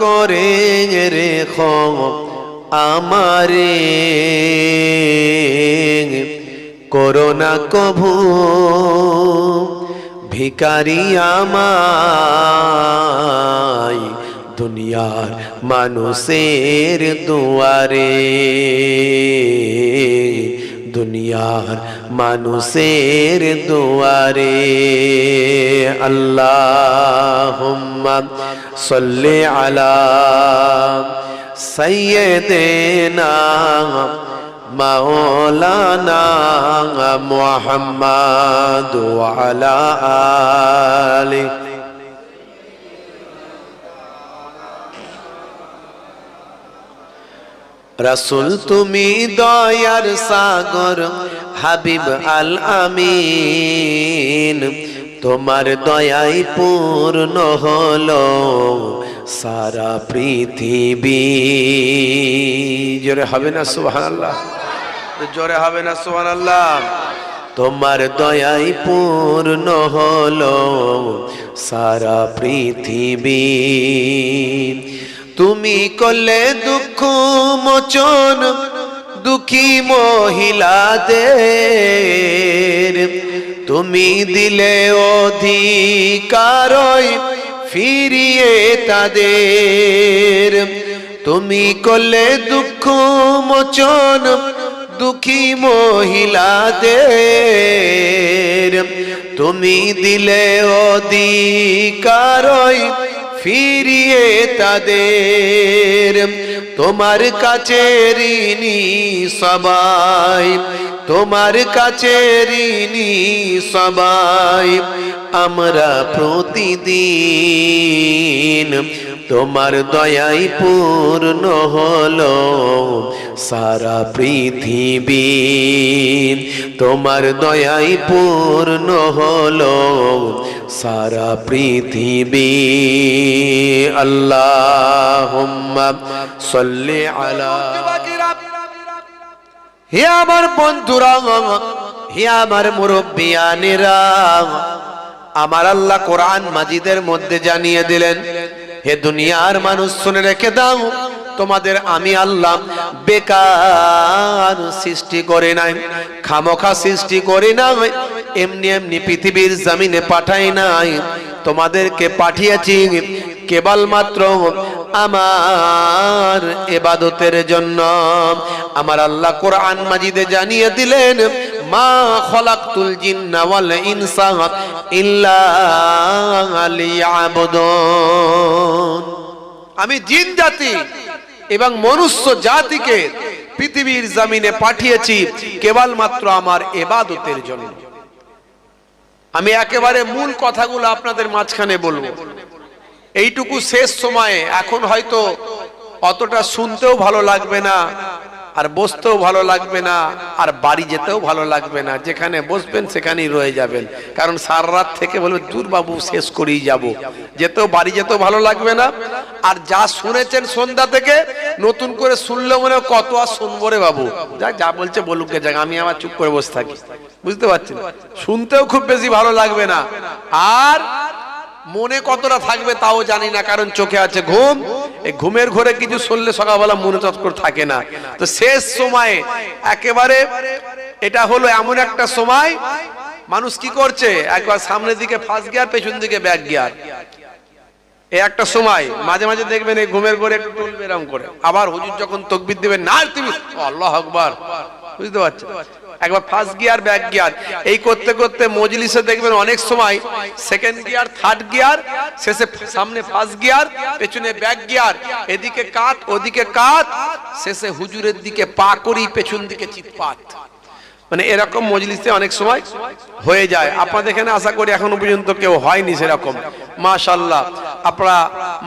করে রেখো আমারে। করোনা কভু ভিকারি আমায় দুনিয়ার মানুষের দুয়ারে। দুনিয়ার মানুষের দুয়ারে। আল্লাহ সাল্লি আলা সৈয়দেনা মাওলানা মুহাম্মদ ওয়ালা আলি রাসুল তুমি দয়ার সাগর, হাবিব আল আমিন তোমার দয়াই পূর্ণ হলো সারা পৃথিবী। জোরে হবে না সুহান আল্লাহ জোরে হবে না সুহান আল্লাহ তোমার দয়াই পূর্ণ হলো সারা পৃথিবী। তুমি করলে দুঃখ মোচন, দুঃখী মহিলাদের। তুমি দিলে অধিকার ফিরিয়ে তাদের। তুমি করলে দুঃখ মোচন, দুঃখী মহিলাদের। তুমি দিলে অধিকার ফিরিয়ে তাদের। তোমার কাছে ঋণী সবাই, তোমার কাছে ঋণী সবাই, আমরা প্রতিদিন তোমার দয়াই পূর্ণ হলো। সারা পৃথিবী তোমার দয়াই পূর্ণ হলো। সারা পৃথিবী। আল্লাহ হে আমার বন্ধুরা, হে আমার মুরব্বিয়ানেরা, আমার আল্লাহ কোরআন মাজিদের মধ্যে জানিয়ে দিলেন, হে দুনিয়ার মানুষ শুনে রেখে দাও, তোমাদের আমি আল্লাহ বেকার সৃষ্টি করে নাই, খামোখা সৃষ্টি করে নাই এমনি এমনি পৃথিবীর জমিনে পাঠাই নাই। তোমাদেরকে পাঠিয়েছি কেবলমাত্র আমার এবাদতের জন্য। আমার আল্লাহ কোরআন মাজিদে জানিয়ে দিলেন, মা খলাকতুল জিন্না ওয়াল ইনসা ইল্লা আমি জিন জাতি এবং মনুষ্য জাতিকে পৃথিবীর জমিনে পাঠিয়েছি কেবলমাত্র আমার এবাদতের জন্য। আমি একেবারে মূল কথাগুলো আপনাদের মাঝখানে বলব। এইটুকু শেষ সময়ে, এখন হয়তো অতটা শুনতেও ভালো লাগবে না। আর বসতেও ভালো লাগবে না, আর বাড়ি যেতেও ভালো লাগবে না। যেখানে বসবেন সেখানেই রয়ে যাবেন। কারণ সার রাত থেকে বলবে, দূর বাবু, শেষ করেই যাব। যেতেও বাড়ি যেতেও ভালো লাগবে না। আর যা শুনেছেন সন্ধ্যা থেকে, নতুন করে শুনলে মনে কত আর শুনব রে বাবু। যা যা বলছে বলুক যাক, আমি আমার চুপ করে বসে থাকি। বুঝতে পারছেন? শুনতেও খুব বেশি ভালো লাগবে না। আর মনে কতটা থাকবে তাও জানি না, কারণ চোখে আছে ঘুম। এই ঘুমের ঘরে কিছু শুনলে সকালবেলা মনে তৎকর থাকে না। তো শেষ সময়ে একেবারে এটা হলো এমন একটা সময়, মানুষ কি করছে? একবার সামনের দিকে ফার্স্ট গিয়ার পেছন দিকে ব্যাক গিয়ার এই একটা সময়, মাঝে মাঝে দেখবেন এই ঘুমের ঘরে একটু টলবে এরকম করে। আবার হুজুর যখন তকবির দেবেন না তুমি! আল্লাহ আকবার। বুঝতে পারছেন? একবার ফার্স্ট গিয়ার ব্যাক গিয়ার এই করতে করতে মজলিসে দেখবেন অনেক সময় সেকেন্ড গিয়ার থার্ড গিয়ার শেষে সামনে ফার্স্ট গিয়ার পেছনে ব্যাক গিয়ার এদিকে কাত ওদিকে কাত শেষে হুজুরের দিকে পা করি পেছন দিকে চিৎপাত। মানে এরকম মজলিসে অনেক সময় হয়ে যায়। আপনাদের এখানে আশা করি এখনও পর্যন্ত কেউ হয়নি সেরকম। মাশাল্লাহ আপনারা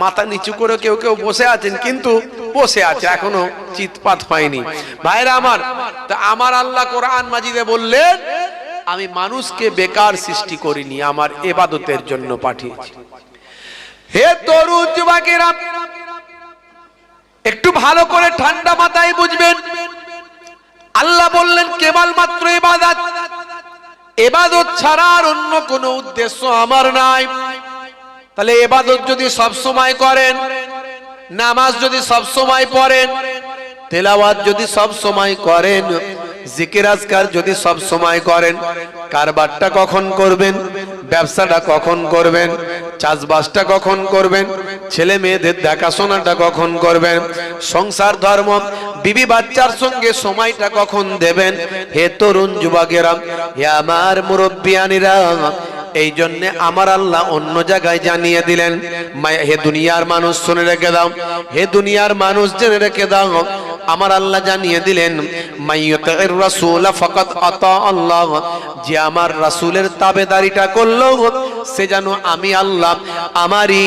মাথা নিচু করে কেউ কেউ বসে আছেন, কিন্তু বসে আছে, এখনও চিৎপাত হয়নি। ভাইরা আমার, তা আমার আল্লাহ কোরআন মাজিদে বললেন, আমি মানুষকে বেকার সৃষ্টি করিনি, আমার এবাদতের জন্য পাঠিয়েছি। হে তরু যুবকেরা একটু ভালো করে ঠান্ডা মাথায় বুঝবেন। আল্লাহ বললেন, কেবলমাত্র এবাদত। এবাদত ছাড়া আর অন্য কোনো উদ্দেশ্য আমার নাই। তাহলে এবাদত যদি সব সময় করেন নামাজ যদি সব সময় পড়েন, তেলাওয়াত যদি সব সময় করেন, জিকির আজকার যদি সব সময় করেন, কারবারটা কখন করবেন, ব্যবসাটা কখন করবেন, চাষবাসটা কখন করবেন, ছেলে মেয়েদের দেখাশোনাটা কখন করবেন, সংসার ধর্ম, বিবি বাচ্চার সঙ্গে সময়টা কখন দেবেন, হে তরুণ যুবকেরা, হে আমার মুরব্বিয়ানিরা এই জন্যে আমার আল্লাহ অন্য জায়গায় জানিয়ে দিলেন হে দুনিয়ার মানুষ শুনে রেখে দাও, হে দুনিয়ার মানুষ জেনে রেখে দাও, আমার আল্লাহ জানিয়ে দিলেন মাইয়ুতির রাসূল ফাকাত আতা আল্লাহ। যে আমার রাসূলের তাবেদারিটা করল, সে যেন আমি আল্লাহ, আমারই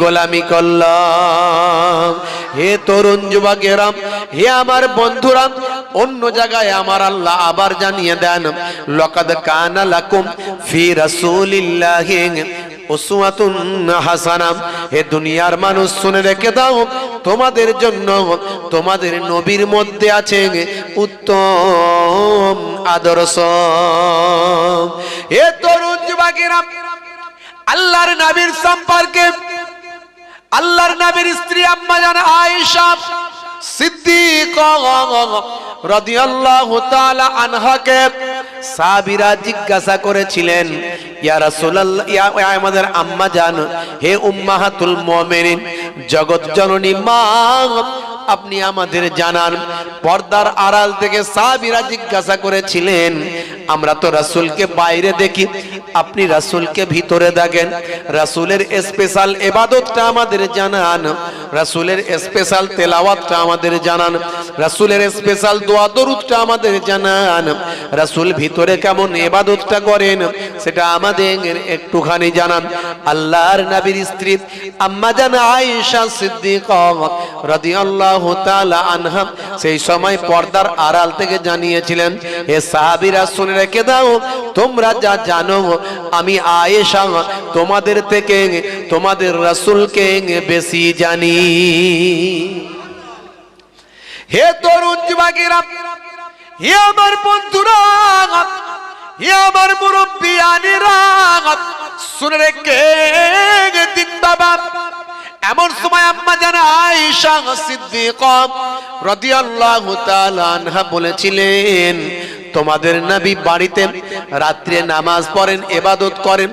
গোলামি করলাম। হে তরুণ যুবকেরা, হে আমার বন্ধুরা, অন্য জায়গায় আমার আল্লাহ আবার জানিয়ে দেন, লকাদ কানা লাকুম ফি রাসূলিল্লাহি উসওয়াতুন হাসানাম হে দুনিয়ার মানুষ শুনে রেখে দাও, তোমাদের জন্য, তোমাদের নবীর মধ্যে আছে উত্তম আদর্শ। হে তরুণ যুবকেরা, আল্লাহর নবীর সম্পর্কে, আল্লাহর নবীর স্ত্রী আম্মা জান আয়েশা সিদ্দিক রাদিয়াল্লাহু তাআলা আনহাকে সাহাবীরা জিজ্ঞাসা করেছিলেন আমাদের আম্মা জান, হে উম্মাহাতুল মুমিনিন, জগৎ জননী মা, আপনি আমাদের জানান। পর্দার আড়াল থেকে সাবিরা জিজ্ঞাসা করেছিলেন আমরা তো রাসূলকে বাইরে দেখি। আপনি রাসূলকে ভিতরে দেখেন। রাসূলের স্পেশাল এবাদতটা আমাদের জানান। রাসূলের স্পেশাল তেলাওয়াতটা আমাদের জানান। রাসূলের স্পেশাল দোয়া দরুদটা আমাদের জানান। রাসূল ভিতরে কেমন এবাদতটা করেন, সেটা আমাদের একটুখানি জানান। আল্লাহর নবীর স্ত্রী আম্মা জান আয়েশা সিদ্দিকা রাদিয়াল্লাহু তাআলা আনহা সেই সময় পর্দার আড়াল থেকে জানিয়েছিলেন হে সাহাবীরা শুনে রেখে দাও, তোমরা যা জানো, আমি আয়েশা, তোমাদের থেকে, তোমাদের রাসূলকে বেশি জানি। হে তরুণ যুবকেরা, হে আমার বন্ধুরা, হে আমার মুরব্বিয়ানিরা, শুনে রেখে দিন বাবা। এমন সময় আম্মা জানা আয়েশা সিদ্দিকা রাদিয়াল্লাহু তাআলা আনহা বলেছিলেন, তোমাদের নবী বাড়িতে রাত্রে নামাজ পড়েন এবাদত করেন,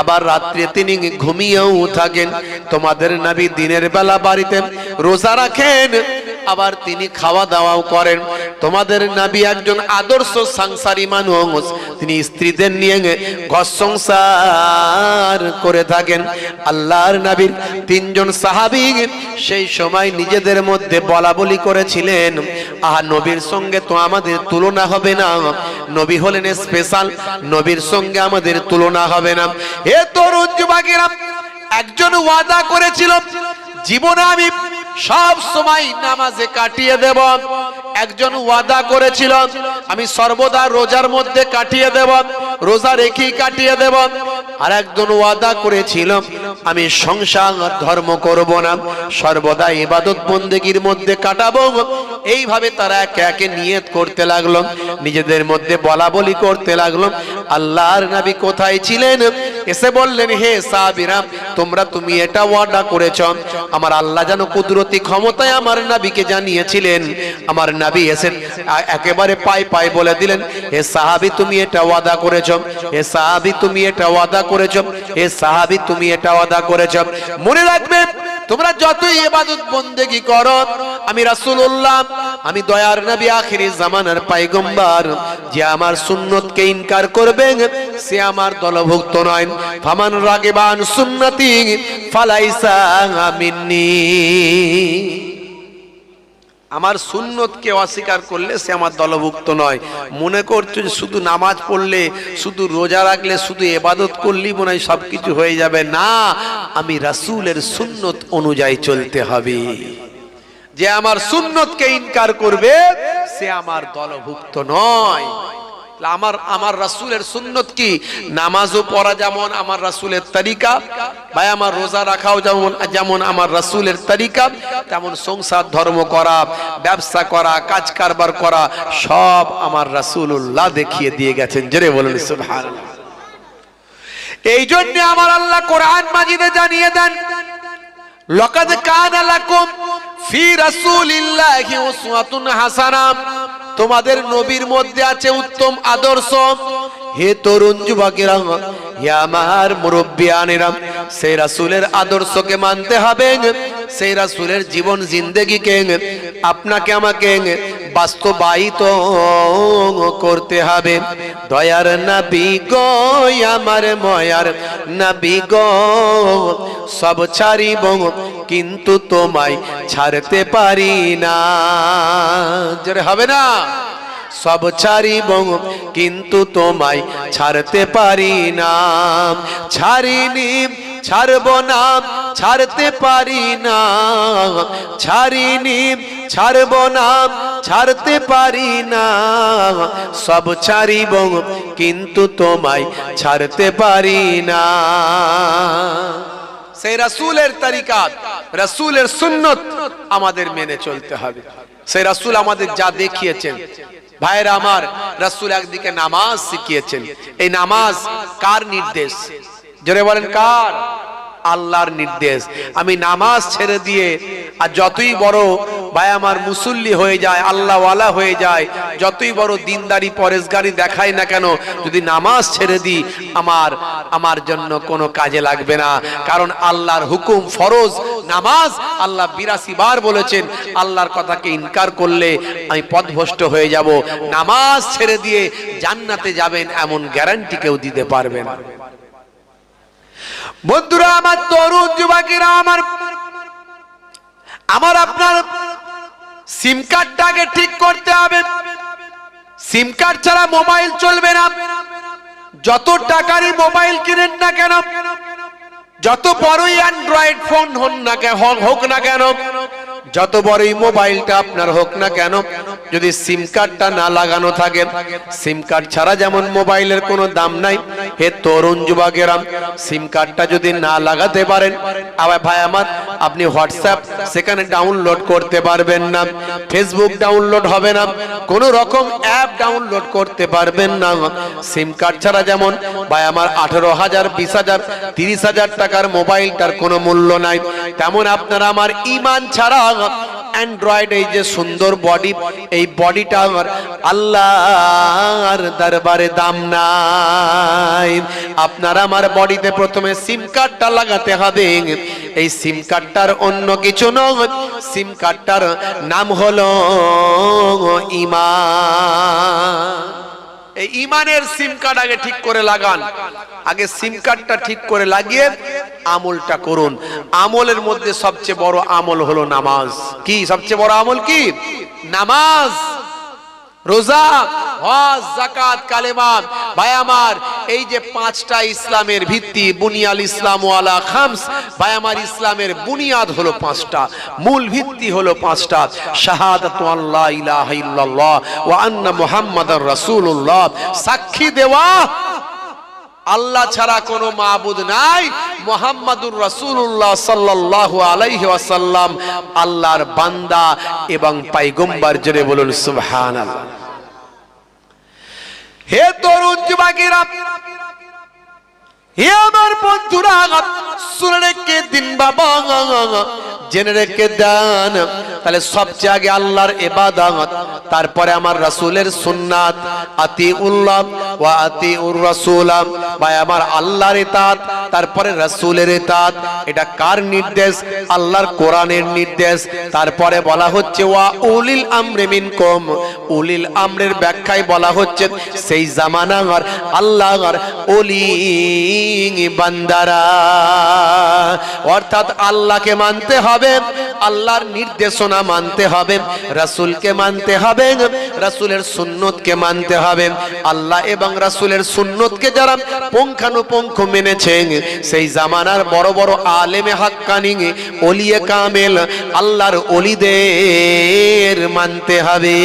আবার রাত্রে তিনি ঘুমিয়েও থাকেন। তোমাদের নবী দিনের বেলা বাড়িতে রোজা রাখেন আবার তিনি খাওয়া দাওয়াও করেন। তোমাদের নাবি একজন আদর্শ সাংসারী মানুষ। তিনি স্ত্রীদের নিয়ে ঘর সংসার করে থাকেন। আল্লাহর নাবির তিনজন সাহাবি সেই সময় নিজেদের মধ্যে বলা বলি করেছিলেন। আহা, নবীর সঙ্গে তো আমাদের তুলনা হবে না। নবী হলেন স্পেশাল নবীর সঙ্গে আমাদের তুলনা হবে না। এ তরুণ যুবকেরা, একজন ওয়াদা করেছিল, জীবনে আমি সব সময় নামাজে কাটিয়ে দেব। একজন ওয়াদা করেছিল, আমি সর্বদা রোজার মধ্যে কাটিয়ে দেব, রোজা রেখেই কাটিয়ে দেব। আর একজন ওয়াদা করেছিল, আমি সংসার ধর্ম করব না, সর্বদা ইবাদত বন্দেগীর মধ্যে কাটাবো। এইভাবে তারা একে একে নিয়ত করতে লাগল, নিজেদের মধ্যে বলা বলি করতে লাগল। আল্লাহর নবী কোথায় ছিলেন? এসে বললেন, হে সাহাবীরা, তোমরা তুমি এটা ওয়াদা করেছ, আমার আল্লাহ যেন কুদরতি ক্ষমতায় আমার নাবিকে জানিয়েছিলেন। আমার নাবি এসে একেবারে পাই পাই বলে দিলেন, হে সাহাবি, তুমি এটা ওয়াদা করেছ, হে সাহাবি, তুমি এটা ওয়াদা করেছ, হে সাহাবি, তুমি এটা ওয়াদা করেছ। মনে রাখবে তোমরা যতই এবাদত বন্দেগি করো, আমি রাসূলুল্লাহ, আমি দয়ার নবী আখিরি জামানার পাইগম্বার, যে আমার সুন্নতকে ইনকার করবে সে আমার দলভুক্ত নয়। ফামান রাগেবান সুন্নতি, ফালাইসা মিন্নি। আমার সুন্নতকে অস্বীকার করলে সে আমার দলভুক্ত নয়। মনে করছ যে শুধু নামাজ পড়লে, শুধু রোজা রাখলে, শুধু এবাদত করলেই মনে হয় সব কিছু হয়ে যাবে? না, আমি রাসূলের সুন্নত অনুযায়ী চলতে হবে। যে আমার সুন্নতকে ইনকার করবে, সে আমার দলভুক্ত নয়। আমার আমার রাসূলের সুন্নত কি? নামাজও পড়া যেমন আমার রাসূলের তরিকা, ভাই আমার রোজা রাখাও যেমন যেমন আমার রাসূলের তরিকা, তেমন সংসার, ধর্ম করা, ব্যবসা করা, কাজ কারবার করা, সব আমার রাসূলুল্লাহ দেখিয়ে দিয়ে গেছেন। জেরে বলুন এই জন্য আমার আল্লাহ কোরআন মাজিদে জানিয়ে দেন, লকাদ কানা লাকুম ফি রাসূলিল্লাহি উসওয়াতুন হাসানা। তোমাদের নবীর মধ্যে আছে উত্তম আদর্শ। হে তরুণ যুবকেরা, হে আমার মুরব্বিয়ানেরা, সেই রাসূলের আদর্শকে মানতে হবে, সেই রাসূলের জীবন জিন্দেগিকে আপনাকে আমাকে বাস্তবায়িত করতে হবে। দয়ার নবী গো, আমার ময়ার নবী গো, সব ছাড়িব। কিন্তু তোমায় ছাড়তে পারি না। জোরে হবে না? সব ছাড়িব কিন্তু তোমায় ছাড়তে পারি না। ছাড়িনি, ছাড়ব না, ছাড়তে পারি না। ছাড়িনি, ছাড়ব না, ছাড়তে পারি না। সব ছাড়িব কিন্তু তোমায় ছাড়তে পারি না। সেই রাসুলের তারিকাত রাসুলের সুন্নত আমাদের মেনে চলতে হবে। সেই রাসুল আমাদের যা দেখিয়েছেন ভাইরা আমার, রাসুল একদিকে নামাজ শিখিয়েছেন। এই নামাজ কার নির্দেশ? জোরে বলেন কার? আল্লাহর নির্দেশ। আমি নামাজ ছেড়ে দিয়ে, আর যতই বড় ভাই আমার মুসল্লি হয়ে যায়, আল্লাহওয়ালা হয়ে যায়, যতই বড় দিনদারি, পরেশগারি দেখাই না কেন, যদি নামাজ ছেড়ে দিই, আমার আমার জন্য কোনো কাজে লাগবে না। কারণ আল্লাহর হুকুম ফরজ, নামাজ আল্লাহ বিরাশি বার বলেছেন, আল্লাহর কথাকে ইনকার করলে আমি পথভ্রষ্ট হয়ে যাব। নামাজ ছেড়ে দিয়ে জান্নাতে যাবেন, এমন গ্যারান্টি কেউ দিতে পারবে না। বন্ধুরা, আমার তরুণ যুবকেরা, আমার আমার আপনার সিম কার্ডটাকে ঠিক করতে হবে। সিম কার্ড ছাড়া মোবাইল চলবে না। যত টাকারই মোবাইল কিনেন না কেন, যত বড়ই অ্যান্ড্রয়েড ফোন হন না কেন হোক না কেন যত বড়ই মোবাইলটা আপনার হোক না কেন, যদি সিম কার্ডটা না লাগানো থাকে সিম কার্ড ছাড়া যেমন মোবাইলের কোনো দাম নাই, হে তরুণ যুবকেরা সিম কার্ডটা যদি না লাগাতে পারেন, আবার ভাই আমার আপনি হোয়াটসঅ্যাপ, সেখানে ডাউনলোড করতে পারবেন না। ফেসবুক ডাউনলোড হবে না। কোনো রকম অ্যাপ ডাউনলোড করতে পারবেন না। সিম কার্ড ছাড়া যেমন, ভাই আমার আঠারো হাজার, বিশ হাজার, তিরিশ হাজার টাকার মোবাইলটার কোনো মূল্য নাই। তেমন আপনারা আমার ইমান ছাড়া অ্যান্ড্রয়েড এই যে সুন্দর বডি এই বডিটা আমার আল্লাহর দরবারে দাম নাই। আপনার আমার বডিতে প্রথমে সিম কার্ডটা লাগাতে হবে। এই সিম কার্ডটার অন্য কিছু নয়। সিম কার্ডটার নাম হলো ইমান এই ইমানের সিম কার্ড আগে ঠিক করে লাগান। আগে সিম কার্ডটা ঠিক করে লাগিয়ে আমলটা করুন। আমলের মধ্যে সবচেয়ে বড় আমল হলো নামাজ। কি সবচেয়ে বড় আমল কি? নামাজ। রোজা জাকাত কালেমা এই যে পাঁচটা ইসলামের ভিত্তি, বুনিয়াল ইসলামের বুনিয়াদ পাঁচটা, মূল ভিত্তি পাঁচটা। সাক্ষী দেওয়া আল্লাহ ছাড়া কোনো মাহবুদ নাই। মোহাম্মদুর রসুল্লাহ সাল্লাল্লাহু আলাইহি ওয়াসাল্লাম, আল্লাহর বান্দা এবং পাইগম্বার জোরে বলুন, সুবহানাল্লাহ। হে তরুণ যুবকেরা হে আমার বন্ধুরা, শুনে রেখে দিন বাবা। জেনে রেখে দেন। তাহলে সবচেয়ে আগে আল্লাহর এবাদত তারপরে আমার রাসূলের সুন্নাত। আতি উল্লাহ ওয়া আতি উর রাসূলাম ভাই, আমার আল্লাহর ইতাত, তারপরে রাসূলের ইতাত। এটা কার নির্দেশ? আল্লাহর কোরআনের নির্দেশ। তারপরে বলা হচ্ছে, ওয়া উলিল আমরি মিনকুম। উলিল আমরের ব্যাখ্যায় বলা হচ্ছে, সেই জামানার আল্লাহর ওলি। বান্দারা। অর্থাৎ আল্লাহকে মানতে হবে, আল্লাহর নির্দেশনা মানতে হবে, রাসূলকে মানতে হবে, রাসূলের সুন্নতকে মানতে হবে। আল্লাহ এবং রাসূলের সুন্নতকে যারা পুঙ্খানুপুঙ্খ মেনেছেন, সেই জামানার বড় বড় আলেমে হাক্কানি ওলিয়ে কামেল, আল্লাহর ওলিদের মানতে হবে।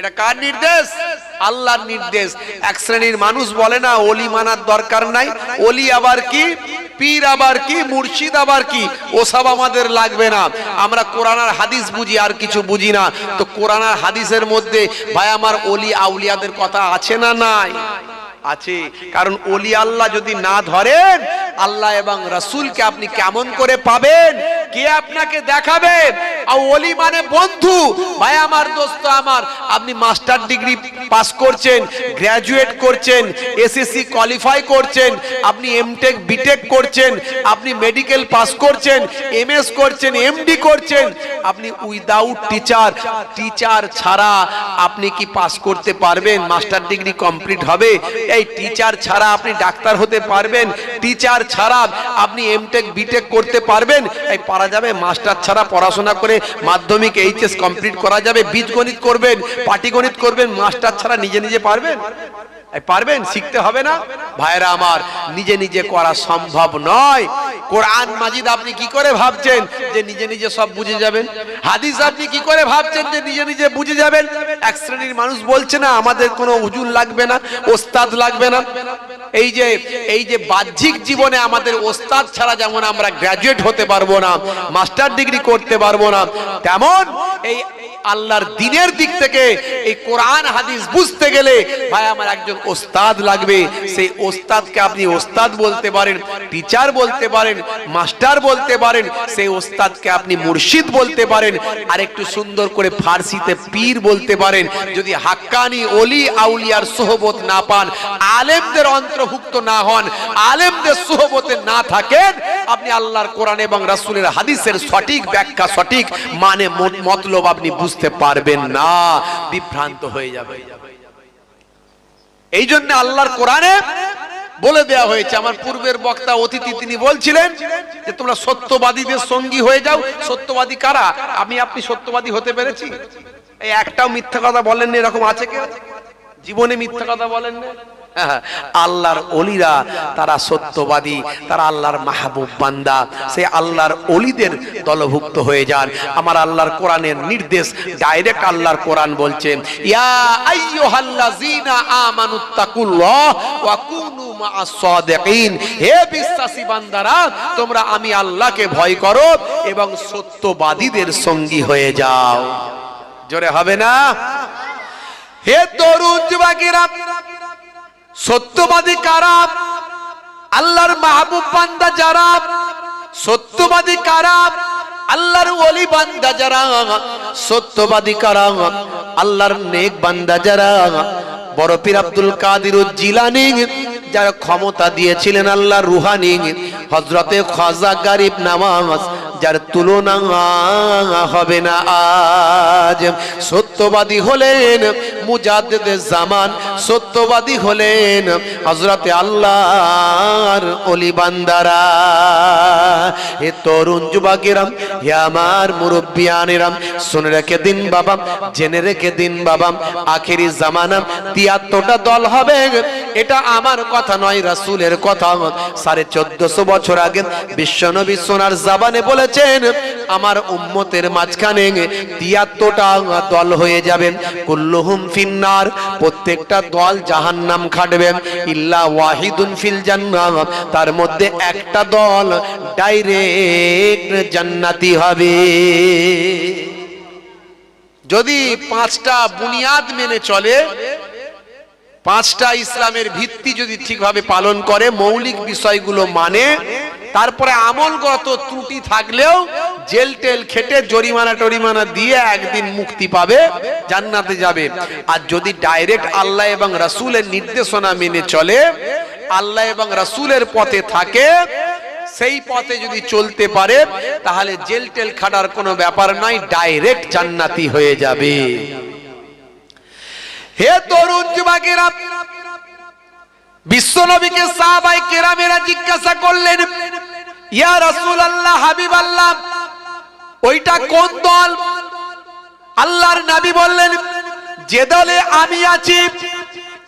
এটা কার নির্দেশ? আল্লাহর নির্দেশ। এক শ্রেণির মানুষ বলে না, ওলি মানার দরকার নাই। ওলি আবার কি? পীর আবার কি? মুর্শিদ আবার কি? ওসব আমাদের লাগবে না। আমরা কোরআন আর হাদিস বুঝি, আর কিছু বুঝি না। তো কোরআন আর হাদিসের মধ্যে, ভাই, আমার ওলি আউলিয়াদের কথা আছে না নাই? আছে। কারণ অলি আল্লাহ যদি না ধরেন, আল্লাহ এবং রসুলকে আপনি কেমন করে পাবেন? কে আপনাকে দেখাবে? আর অলি মানে বন্ধু। ভাই, আমার দোস্ত আমার, আপনি মাস্টার ডিগ্রি পাস করছেন, গ্র্যাজুয়েট করছেন এসএসসি কোয়ালিফাই করছেন, আপনি এমটেক বিটেক করছেন, আপনি মেডিকেল পাস করছেন এমএস করছেন এমডি করছেন, আপনি উইদাউট টিচার টিচার ছাড়া আপনি কি পাস করতে পারবেন? মাস্টার ডিগ্রি কমপ্লিট হবে। এই টিচার ছাড়া আপনি ডাক্তার হতে পারবেন। টিচার ছাড়া আপনি এমটেক বিটেক করতে পারবেন। এই পারা যাবে, মাস্টার ছাড়া পড়াশোনা করে মাধ্যমিক এইচএস কমপ্লিট করা যাবে বীজগণিত করবেন পাটিগণিত করবেন, মাস্টার ছাড়া নিজে নিজে পারবেন? পারবেন? শিখতে হবে না? ভাইরা আমার, নিজে নিজে করা সম্ভব নয়। কোরআন মাজিদ আপনি কি করে ভাবছেন যে নিজে নিজে সব বুঝে যাবেন? হাদিস আপনি কি করে ভাবছেন যে নিজে নিজে বুঝে যাবেন? এক শ্রেণির মানুষ বলছে না, আমাদের কোনো হুজুর লাগবে না, ওস্তাদ লাগবে না। এই যে এই যে বাহ্যিক জীবনে আমাদের ওস্তাদ ছাড়া যেমন আমরা গ্রাজুয়েট হতে পারব না মাস্টার ডিগ্রি করতে পারব না, তেমন এই আল্লাহর দিনের দিক থেকে এই কোরআন, হাদিস বুঝতে গেলে ভাই আমার একজন ওস্তাদ লাগবে। সেই ওস্তাদকে আপনি ওস্তাদ বলতে পারেন টিচার বলতে পারেন মাস্টার বলতে পারেন, সেই ওস্তাদকে আপনি মুর্শিদ বলতে পারেন আর একটু সুন্দর করে ফার্সিতে পীর বলতে পারেন। যদি হাক্কানি অলি আউলিয়ার সোহবত না পান, আলেমদের অন্তর্ভুক্ত না হন, আলেমদের সোহবতে না থাকেন, আপনি আল্লাহর কোরআন এবং রাসূলের হাদিসের সঠিক ব্যাখ্যা, সঠিক মানে মতলব আপনি বুঝতে পারবেন না, বিভ্রান্ত হয়ে যাবে। এই জন্য আল্লাহর কোরআনে বলে দেয়া হয়েছে, আমার পূর্বের বক্তা অতিথি তিনি বলছিলেন যে, তোমরা সত্যবাদীদের সঙ্গী হয়ে যাও। সত্যবাদী কারা? আমি, আপনি সত্যবাদী হতে পেরেছি? এই একটাও মিথ্যা কথা বলেননি, এরকম আছে কেউ? জীবনে মিথ্যা কথা বলেন না আল্লাহর অলিরা তারা সত্যবাদী, তারা আল্লাহর মাহবুব বান্দা। সে আল্লাহর অলিদের দলভুক্ত হয়ে যান। আমার আল্লাহর কোরআনের নির্দেশ ডাইরেক্ট আল্লাহর কোরআন বলছেন ইয়া হে বিশ্বাসী বান্দারা, তোমরা আমি আল্লাহকে ভয় করো এবং সত্যবাদীদের সঙ্গী হয়ে যাও। জোরে হবে না? হে তরুণ যুবকেরা সত্যবাদী কারা? আল্লাহর মাহবুব বান্দা যারা, সত্যবাদী কারা? আল্লাহর ওলি বান্দা যারা, সত্যবাদী কারা? আল্লাহর নেক বান্দা যারা, বড় পীর আব্দুল কাদির জিলানি, যারা ক্ষমতা দিয়েছিলেন আল্লাহ রুহানি হজরতে খাজা গারিব নামাজ যার তুলনা হবে না আজ। সত্যবাদী হলেন মুজাদ্দেদে জামান, সত্যবাদী হলেন হজরতে আল্লাহর অলি বান্দারা। হে তরুণ যুবকেরাম হে আমার মুরব্বিয়ানেরাম শুনে রেখে দিন বাবা, জেনে রেখে দিন বাবা, আখেরি জামানা তিয়াত্তরটা দল হবে। এটা আমার কথা নয়, রাসূলের কথা। সাড়ে চোদ্দশো বছর আগে বিশ্বনবী সোনার জাবানে বলেছেন, আমার উম্মতের মাঝখানে তিয়াত্তরটা দল হয়ে যাবেন কুল্লুহুম ফিন্নার, প্রত্যেকটা দল জাহান্নাম খাটবেন ইল্লা ওয়াহিদুন ফিল জান্নাহ, তার মধ্যে একটা দল ডাইরেক্ট জান্নাতি হবে। যদি পাঁচটা বুনিয়াদ মেনে চলে পাঁচটা ইসলামের ভিত্তি যদি ঠিকভাবে পালন করে, মৌলিক বিষয়গুলো মানে তারপরে আমলগত ত্রুটি থাকলেও জেল টেল খেটে জরিমানা টরিমানা দিয়ে একদিন মুক্তি পাবে, জান্নাতে যাবে। আর যদি ডাইরেক্ট আল্লাহ এবং রাসূলের নির্দেশনা মেনে চলে, আল্লাহ এবং রাসূলের পথে থাকে, সেই পথে যদি চলতে পারে, তাহলে জেল টেল খাটার কোনো ব্যাপার নাই ডাইরেক্ট জান্নাতি হয়ে যাবে। হে তরুণ যুবকেরা, বিশ্বনবীকে সাহাবাই কেরামেরা জিজ্ঞাসা করলেন, ইয়া রাসূলুল্লাহ হাবিব আল্লাহ ওইটা কোন দল? আল্লাহর নবী বললেন, যে দলে আমি আছি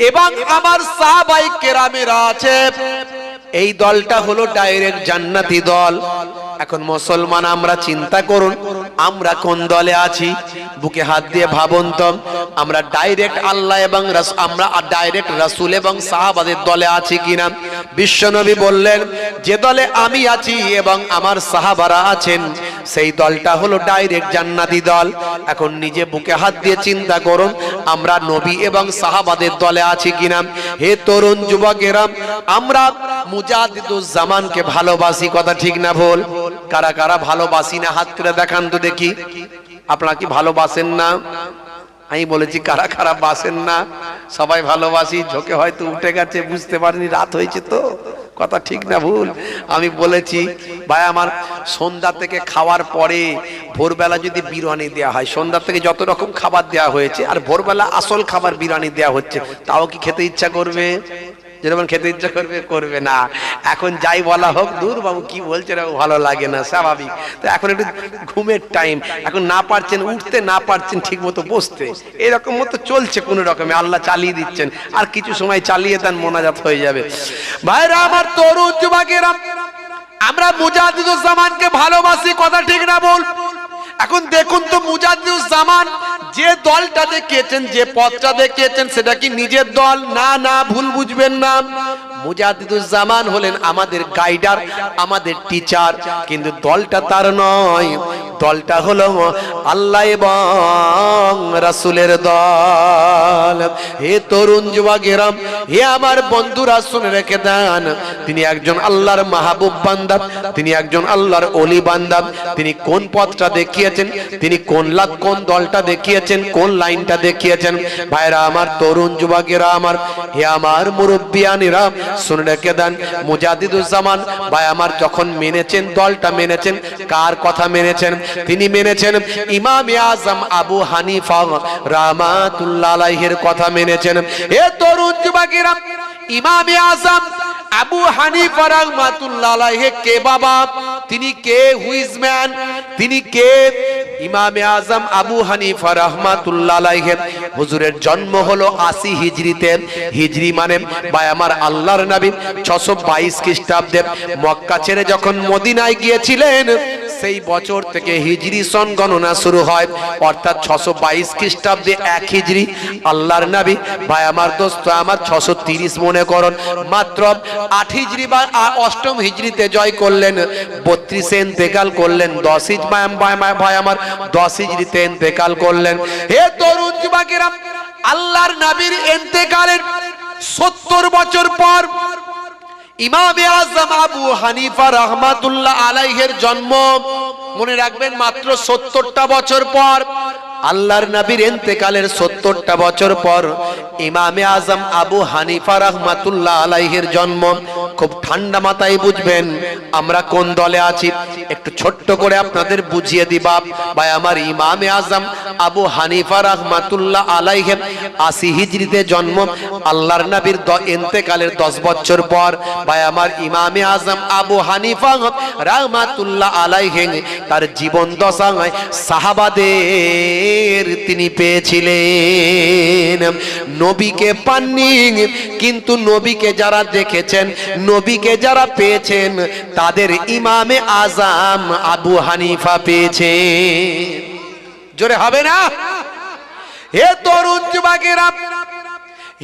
এবং আমার সাহাবাই কেরামেরা আছে, এই দলটা হলো ডাইরেক্ট জান্নাতি দল। এখন মুসলমান, আমরা চিন্তা করুন, আমরা কোন দলে আছি? বুকে হাত দিয়ে ভাবুন তো, আমরা ডাইরেক্ট আল্লাহ এবং আমরা ডাইরেক্ট রাসূল এবং সাহাবাদের দলে আছি কিনা? বিশ্বনবী বললেন, যে দলে আমি আছি এবং আমার সাহাবারা আছেন, সেই দলটা হলো ডাইরেক্ট জান্নাতি দল। এখন নিজে বুকে হাত দিয়ে চিন্তা করুন, আমরা নবী এবং সাহাবাদের দলে আছি কিনা? হে তরুণ যুবকেরা, আমরা মুজাদিদুজ জামানকে ভালোবাসি, কথা ঠিক না ভুল? কারা কারা ভালোবাসি না? হাত তুলে দেখান তো দেখি। আপনারা কি ভালোবাসেন না? আমি বলেছি, কারা কারা বাসেন না? সবাই ভালোবাসি, ঝোঁকে হয়তো উঠে গেছে, বুঝতে পারিনি, রাত হয়েছে তো। কথা ঠিক না ভুল? আমি বলেছি, ভাই, আমার সন্ধ্যা থেকে খাওয়ার পরে ভোরবেলা যদি বিরিয়ানি দেওয়া হয়, সন্ধ্যা থেকে যত রকম খাবার দেওয়া হয়েছে, আর ভোরবেলা আসল খাবার বিরিয়ানি দেওয়া হচ্ছে, তাও কি খেতে ইচ্ছা করবে? যেরকম খেতে ইচ্ছা করবে করবে না। এখন যাই বলা হোক দূর বাবু কি বলছে ভালো লাগে না, স্বাভাবিক। তো এখন একটু ঘুমের টাইম এখন না পারছেন, উঠতে না পারছেন ঠিক মতো বসতে। এরকম মতো চলছে কোন রকমে, আল্লাহ চালিয়ে দিচ্ছেন। আর কিছু সময় চালিয়ে দেন, মোনাজাত হয়ে যাবে। ভাইরা, আমার তরুণ যুবকেরা, আমরা মুজাহিদুজ্জামানকে ভালোবাসি, কথা ঠিক না বল? এখন দেখুন তো মুজাদুজ্জামান যে দলটা দেখিয়েছেন, যে পথটা দেখিয়েছেন, সেটা কি নিজের দল? না না, ভুল বুঝবেন না। জামান হলেন আমাদের গাইডার আমাদের টিচার কিন্তু দলটা তার নয়। দলটা হলো আল্লাহ এবং রাসূলের দল। হে তরুণ যুবা গেরাম, হে আমার বন্ধুরা শুনে রেখে দেন। তিনি একজন আল্লাহর মাহবুব বান্দা, তিনি একজন আল্লাহর অলি বান্দা। তিনি কোন পথটা দেখিয়েছেন, তিনি কোন লাভ কোন দলটা দেখিয়েছেন, কোন লাইনটা দেখিয়েছেন। ভাইরা আমার তরুণ যুবা যুবকেরা আমার হে আমার মুরব্বিয়ানিরা শুনে রেখে দেন। মুজাদিদুজ্জামান ভাই আমার যখন মেনেছেন, দলটা মেনেছেন, কার কথা মেনেছেন? তিনি মেনেছেন ইমাম আজম আবু হানিফা রামাতুল্লাহ আলাইহির কথা মেনেছেন। এ তরুণ যুবকেরা, ইমাম আজম আবু হানিফা রাহমাতুল্লাহ আলাইহি, কে বাবা? তিনি কে? হুইজ ম্যান তিনি কে? ইমামে আজম আবু হানিফা রাহমাতুল্লাহ হুজুরের জন্ম হলো 80 হিজরিতে। হিজরি মানে ভাই আমার আল্লাহর নবী 622 খ্রিস্টাব্দে মক্কা ছেড়ে যখন মদিনায় গিয়েছিলেন, সেই বছর থেকে হিজরি সন গণনা শুরু হয়। অর্থাৎ ছশো বাইশ খ্রিস্টাব্দে এক হিজরি, আল্লাহর নবী, ভাই আমার দোস্ত, আমার ছশো তিরিশ মনে করুন, মাত্র আট হিজরি বা অষ্টম হিজরিতে জয় করলেন, বত্রিশে ইন্তেকাল করলেন, দশ হিজ ভাই আমার, দশ হিজরিতে ইন্তেকাল করলেন। হে তরুণ যুবকেরা, আল্লাহর নবীর ইন্তেকালের সত্তর বছর পর ইমামে আজম আবু হানিফা রহমাতুল্লাহ আলাইহের জন্ম, মনে রাখবেন মাত্র সত্তরটা বছর পর আল্লাহর নবীর এন্তেকালের সত্তরটা বছর পর ইমামে আজম আবু হানিফা রহমাতুল্লাহ আলাইহের জন্ম। খুব ঠান্ডা মাথায় বুঝবেন আমরা কোন দলে আছি। একটু ছোট্ট করে আপনাদের বুঝিয়ে দিবা ভাই, আমার ইমামে আজম আবু হানিফা রহমাতুল্লাহ আলাইহে আশি হিজরিতে জন্ম। আল্লাহর নবীর ইন্তেকালের দশ বছর পর। ভাই, আমার ইমামে আজম আবু হানিফা রহমাতুল্লাহ আলাইহে তার জীবন দশায় সাহাবাদের তিনি পেয়েছিলেন। নবীকে পাননি, কিন্তু নবীকে যারা দেখেছেন, নবীকে যারা পেয়েছেন, তাদের ইমামে আজম আবু হানিফা পেয়েছে জোরে হবে না? হে তরুণ যুবকেরা,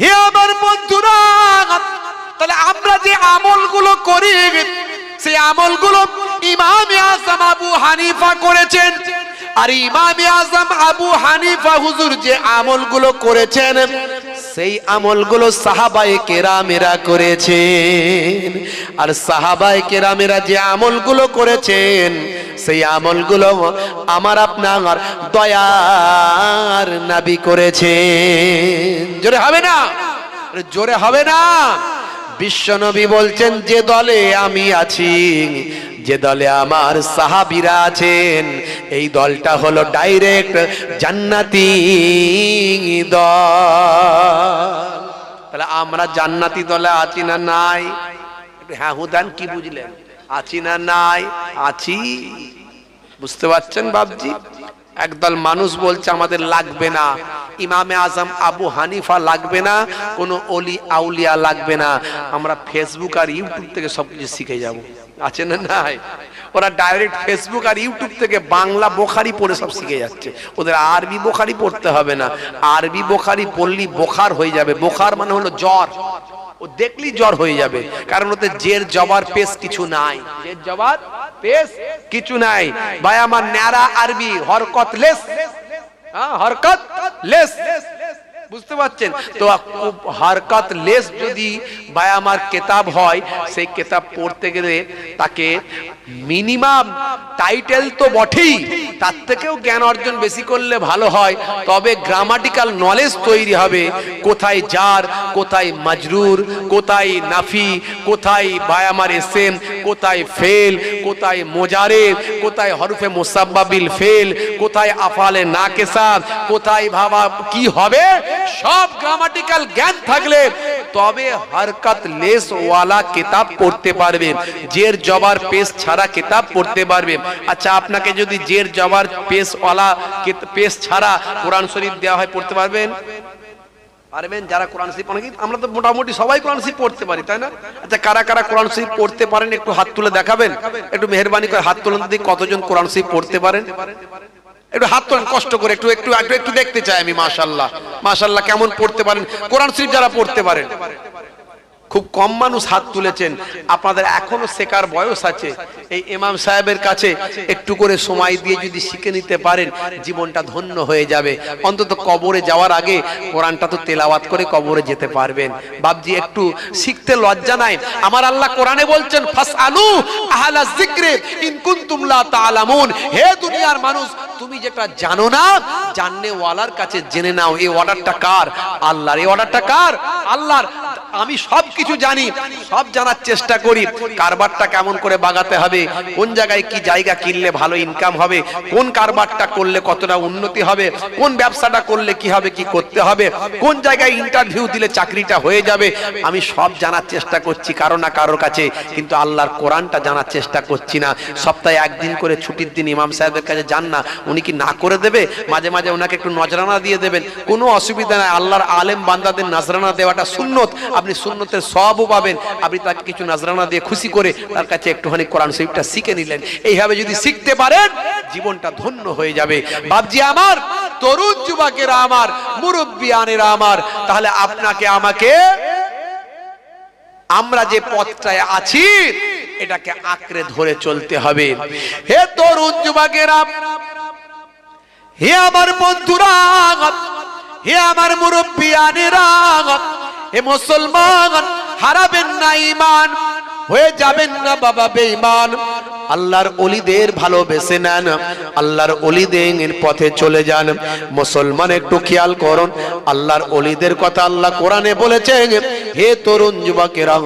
হে আমার বন্ধুরা, তাহলে আমরা যে আমলগুলো করি, সেই আমলগুলো ইমাম আজম আবু হানিফা করেছেন। আর ইমাম আজম আবু হানিফা হুজুর যে আমলগুলো করেছেন, সেই আমলগুলো সাহাবায়ে কেরামেরা করেছেন। আর সাহাবায়ে কেরামেরা যে আমলগুলো করেছেন, সেই আমলগুলো আমার আপনার দয়ার নাবি করেছেন। জোরে হবে না? জোরে হবে না? বিশ্বনবী বলছেন, যে দলে আমি আছি যে দলে আমার সাহাবিরা আছেন, এই দলটা হলো ডাইরেক্ট জান্নাতি দল। তাহলে আমরা জান্নাতি দলে আছি না নাই? হ্যাঁ হুদান কি বুঝলেন? আছি না নাই? আছি। বুঝতে পারছেন বাবজি একদল মানুষ বলছে আমাদের লাগবে না। ইমামে আজম আবু হানিফা লাগবে না, কোনো অলি আউলিয়া লাগবে না। আমরা ফেসবুক আর ইউটিউব থেকে সবকিছু শিখে যাব। আছে না নাই? ওরা ডাইরেক্ট ফেসবুক আর ইউটিউব থেকে বাংলা বোখারি পড়ে সব শিখে যাচ্ছে। ওদের আরবি বোখারি পড়তে হবে না। আরবি বোখারি পড়লি বোখার হয়ে যাবে। বোখার মানে হলো জ্বর। ও দেখলি জ্বর হয়ে যাবে। কারণ ওতে জের জবার পেস কিছু নাই। জের জবার পেশ কিছু নাই। ভাই আমার ন্যাড়া আরবি হরকত লেস। হ্যাঁ, হরকত লেস। বুঝতে পারছেন? তো হারকাত লেস যদি আমার কেতাব হয় সেই কেতাব পড়তে গেলে তাকে মিনিমাম টাইটেল তো বটেই। তার থেকেও জ্ঞান অর্জন বেশি করলে ভালো হয়। তবে গ্রামাটিক্যাল নলেজ তৈরি হবে। কোথায় জার কোথায় মাজরুর কোথায় নাফি কোথায় বায়ামার এসেম কোথায় ফেল কোথায় মোজারে কোথায় হরফে মোসাব্বাবিল ফেল কোথায় আফালে নাকেসা কোথায় ভাবা কি হবে? সব গ্রামাটিক্যাল জ্ঞান থাকলে তবে হরকত লেস ওয়ালা কিতাব পড়তে পারবে জের জবার পেশ ছাড়া কিতাব পড়তে পারবে আচ্ছা আপনাকে যদি জের জবার পেশ ওয়ালা পেশ ছাড়া কোরআন শরীফ দেওয়া হয় পড়তে পারবেন? পারবেন? যারা কোরআন শরীফ অনেকে আমরা তো মোটামুটি সবাই কোরআন শরীফ পড়তে পারি, তাই না? আচ্ছা কারা কারা কোরআন শরীফ পড়তে পারেন, একটু হাত তুলে দেখাবেন? একটু মেহরবানি করে হাত তুলুন দিদি কতজন কোরআন শরীফ পড়তে পারেন। একটু হাত তোলেন, কষ্ট করে একটু একটু একটু দেখতে চাই আমি মাশাল্লাহ মাশাল্লাহ কেমন পড়তে পারেন? কোরআন শরীফ যারা পড়তে পারেন, খুব কম মানুষ হাত তুলেছেন। আপনাদের এখনও শেখার বয়স আছে। এই ইমাম সাহেবের কাছে একটু করে সময় দিয়ে যদি শিখে নিতে পারেন, জীবনটা ধন্য হয়ে যাবে। অন্তত কবরে যাওয়ার আগে কোরআনটা তো তেলাওয়াত করে কবরে যেতে পারবেন। বাবজি একটু শিখতে লজ্জা নাই? আমার আল্লাহ কোরআনে বলছেন ফাস আলু আহলা জিক্রে কুনতুম লা তাআলামুন। হে দুনিয়ার মানুষ তুমি যেটা জানো না জানে ওয়ালার কাছে জেনে নাও, এই অর্ডারটা কার? আল্লাহর। এই অর্ডারটা কার? আল্লাহর। আমি সব কিছু জানি, সব জানার চেষ্টা করি, কারবারটা কেমন করে বাগাতে হবে, কোন জায়গায় কি জায়গা কিনলে ভালো ইনকাম হবে, কোন কারবারটা করলে কতটা উন্নতি হবে, কোন ব্যবসাটা করলে কি হবে, কি করতে হবে, কোন জায়গায় ইন্টারভিউ দিলে চাকরিটা হয়ে যাবে, আমি সব জানার চেষ্টা করছি কারও না কারোর কাছে, কিন্তু আল্লাহর কোরআনটা জানার চেষ্টা করছি না। সপ্তাহে একদিন করে ছুটির দিন ইমাম সাহেবের কাছে যান না, উনি কি না করে দেবে? মাঝে মাঝে ওনাকে একটু নজরানা দিয়ে দেবেন। কোনো অসুবিধা নাই, আল্লাহর আলেম বান্দাদের নজরানা দেওয়াটা সুন্নত আপনি সুন্নতের সবও পাবেন। আপনি তাকে কিছু নজরানা দিয়ে খুশি করে তার কাছে একটুখানি কোরআন শরীফটা শিখে নিলেন। এইভাবে যদি শিখতে পারেন, জীবনটা ধন্য হয়ে যাবে। বাবজি আমার, তরুণ যুবকেরা আমার, মুরব্বিয়ানেরা আমার, তাহলে আপনাকে আমাকে, আমরা যে পথটায় আছি, এটাকে আঁকড়ে ধরে চলতে হবে। হে তরুণ যুবকেরা, হে আমার বন্ধুরা, হে আমার মুরব্বিয়ানেরা হে মুসলমান হারাবেন না ইমান হয়ে যাবেন না বাবা বেঈমান। আল্লাহর অলিদের ভালোবেসে নেন। আল্লাহর অলিদের পথে চলে যান। মুসলমান একটু খেয়াল করুন, আল্লাহর অলিদের কথা আল্লাহ কোরআনে বলেছেন, হে তরুণ যুবকেরা,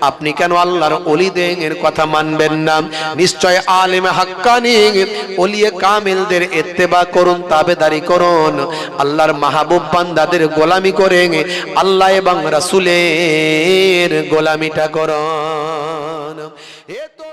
আপনি কেন আল্লাহর অলিদের কথা মানবেন না? নিশ্চয় আলেম হাক্কানি অলিয়ে কামিলদের ইত্তেবা করুন, তাবেদারি করুন। আল্লাহর মাহবুব বান্দাদের গোলামি করে, আল্লাহ এবং রাসূলের গোলামিটা করুন। এ তো